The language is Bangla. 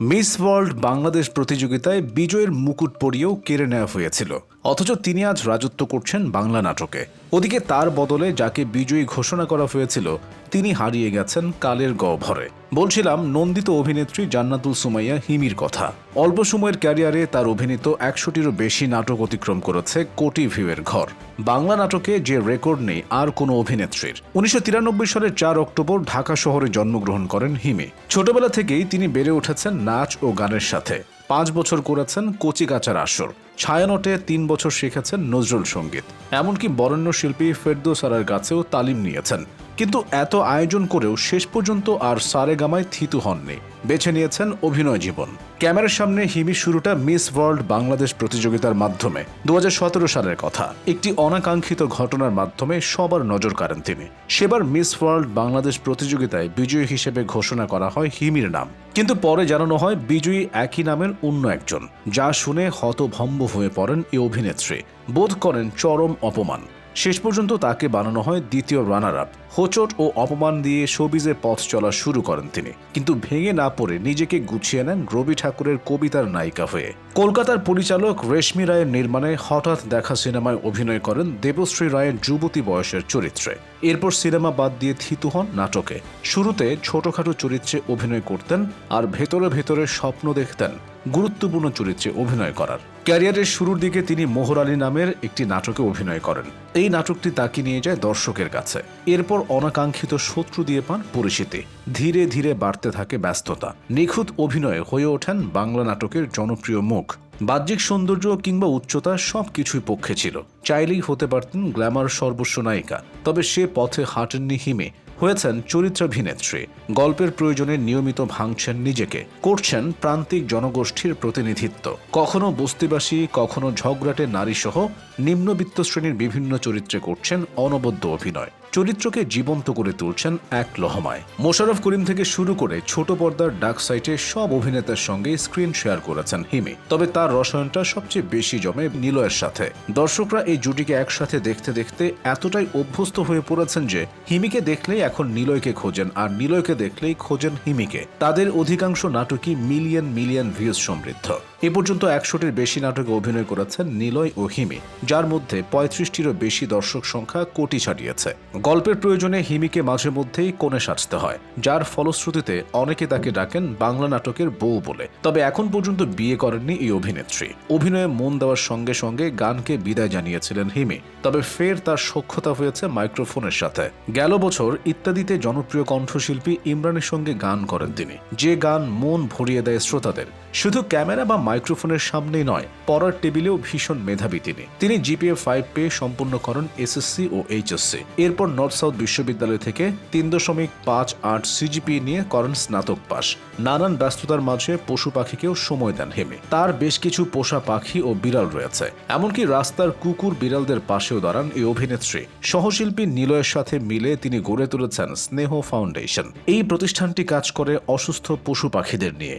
মিস ওয়ার্ল্ড বাংলাদেশ প্রতিযোগিতায় বিজয়ের মুকুট পরিয়েও কেড়ে নেওয়া হয়েছিল। অথচ তিনি আজ রাজত্ব করছেন বাংলা নাটকে। ওদিকে তার বদলে যাকে বিজয়ী ঘোষণা করা হয়েছিল, তিনি হারিয়ে গেছেন কালের গহ্বরে। বলছিলাম, নন্দিত অভিনেত্রী জান্নাতুল সুমাইয়া হিমির কথা। অল্প সময়ের ক্যারিয়ারে তার অভিনীত একশোটিরও বেশি নাটক অতিক্রম করেছে কোটি ভিউয়ের ঘর। বাংলা নাটকে যে রেকর্ড নেই, আর কোনো অভিনেত্রীর। উনিশশো তিরানব্বই সালের চার অক্টোবর ঢাকা শহরে জন্মগ্রহণ করেন হিমি। ছোটবেলা থেকেই তিনি বেড়ে উঠেছেন নাচ ও গানের সাথে। পাঁচ বছর করেছেন কচিকাচার আসর। ছায়ানটে তিন বছর শিখেছেন নজরুল সংগীত। এমনকি বরেণ্য শিল্পী ফেরদোস আরার কাছেও তালিম নিয়েছেন। কিন্তু এত আয়োজন করেও শেষ পর্যন্ত আর সারেগামায় থিতু হননি। বেছে নিয়েছেন অভিনয় জীবন। ক্যামেরার সামনে হিমি শুরুটা মিস ওয়ার্ল্ড বাংলাদেশ প্রতিযোগিতার মাধ্যমে দু হাজার সতেরো সালের কথা। একটি অনাকাঙ্ক্ষিত ঘটনার মাধ্যমে সবার নজর কাড়েন তিনি। সেবার মিস ওয়ার্ল্ড বাংলাদেশ প্রতিযোগিতায় বিজয়ী হিসেবে ঘোষণা করা হয় হিমির নাম। কিন্তু পরে জানানো হয় বিজয়ী একই নামের অন্য একজন, যা শুনে হতভম্ব হয়ে পড়েন এই অভিনেত্রী। বোধ করেন চরম অপমান। শেষ পর্যন্ত তাকে বানানো হয় দ্বিতীয় রানার আপ হোচট ও অপমান দিয়ে শোবিজে পথ চলা শুরু করেন তিনি। কিন্তু ভেঙে না পড়ে নিজেকে গুছিয়ে নেন রবি ঠাকুরের কবিতার নায়িকা হয়ে। কলকাতার পরিচালক রেশমি রায়ের নির্মাণে হঠাৎ দেখা সিনেমায় অভিনয় করেন দেবশ্রী রায়ের যুবতী বয়সের চরিত্রে। এরপর সিনেমা বাদ দিয়ে থিতু হন নাটকে। শুরুতে ছোটখাটো চরিত্রে অভিনয় করতেন আর ভেতরে ভেতরে স্বপ্ন দেখতেন গুরুত্বপূর্ণ চরিত্রে অভিনয় করার। ক্যারিয়ারের শুরুর দিকে তিনি মোহর আলী নামের একটি নাটকে অভিনয় করেন। এই নাটকটি তাকে নিয়ে যায় দর্শকের কাছে। এরপর অনাকাঙ্ক্ষিত শত্রু দিয়ে পান পরিচিতি। ধীরে ধীরে বাড়তে থাকে ব্যস্ততা। নিখুঁত অভিনয়ে হয়ে ওঠেন বাংলা নাটকের জনপ্রিয় মুখ বাহ্যিক সৌন্দর্য কিংবা উচ্চতা সব কিছুই পক্ষে ছিল। চাইলেই হতে পারতেন গ্ল্যামার সর্বস্ব নায়িকা। তবে সে পথে হাঁটেননি হিমে। হয়েছেন চরিত্রাভিনেত্রী। গল্পের প্রয়োজনে নিয়মিত ভাঙছেন নিজেকে। করছেন প্রান্তিক জনগোষ্ঠীর প্রতিনিধিত্ব। কখনো বস্তিবাসী, কখনো ঝগড়াটে নারীসহ নিম্নবিত্ত শ্রেণির বিভিন্ন চরিত্রে করছেন অনবদ্য অভিনয়। চরিত্রকে জীবন্ত করে তুলছেন এক লহমায়। মোশারফ করিম থেকে শুরু করে ছোট পর্দার ডাক সাইটে সব অভিনেতার সঙ্গে স্ক্রিন শেয়ার করেছেন হিমি। তবে তার রসায়নটা সবচেয়ে বেশি জমে নিলয়ের সাথে। দর্শকরা এই জুটিকে একসাথে দেখতে দেখতে এতটাই অভ্যস্ত হয়ে পড়েছেন যে হিমিকে দেখলেই এখন নিলয়কে খোঁজেন আর নিলয়কে দেখলেই খোঁজেন হিমিকে। তাদের অধিকাংশ নাটকই মিলিয়ন মিলিয়ন ভিউজ সমৃদ্ধ। এ পর্যন্ত একশোটির বেশি নাটকে অভিনয় করেছেন নিলয় ও হিমি, যার মধ্যে পঁয়ত্রিশটিরও বেশি দর্শক সংখ্যা কোটি ছাড়িয়েছে। গল্পের প্রয়োজনে হিমিকে মাঝে মধ্যেই কোণে সাজতে হয়, যার ফলশ্রুতিতে অনেকে তাকে ডাকেন বাংলা নাটকের বউ বলে। তবে এখন পর্যন্ত বিয়ে করেননি এই অভিনেত্রী। অভিনয়ে মন দেওয়ার সঙ্গে সঙ্গে গানকে বিদায় জানিয়েছিলেন হিমি। তবে ফের তার সক্ষতা হয়েছে মাইক্রোফোনের সাথে। গেল বছর ইত্যাদিতে জনপ্রিয় কণ্ঠশিল্পী ইমরানের সঙ্গে গান করেন তিনি। যে গান মন ভরিয়ে দেয় শ্রোতাদের, শুধু ক্যামেরা বা মাইক্রোফোনের সামনেই নয়, পড়ার টেবিলেও ভীষণ মেধাবী তিনি। তিনি জিপিএ ফাইভ পেয়ে সম্পূর্ণ করেন এসএসসি ও এইচএসসি। এরপর নর্থ সাউথ বিশ্ববিদ্যালয় থেকে তিন দশমিক পাঁচ আট সিজিপি নিয়ে করেন স্নাতক পাশ। নানান ব্যস্ততার মাঝে পশু পাখিকেও সময় দেন হেমে। তার বেশ কিছু পোষা পাখি ও বিড়াল রয়েছে। এমনকি রাস্তার কুকুর বিড়ালদের পাশেও দাঁড়ান এই অভিনেত্রী। সহশিল্পী নিলয়ের সাথে মিলে তিনি গড়ে তুলেছেন স্নেহ ফাউন্ডেশন। এই প্রতিষ্ঠানটি কাজ করে অসুস্থ পশু পাখিদের নিয়ে।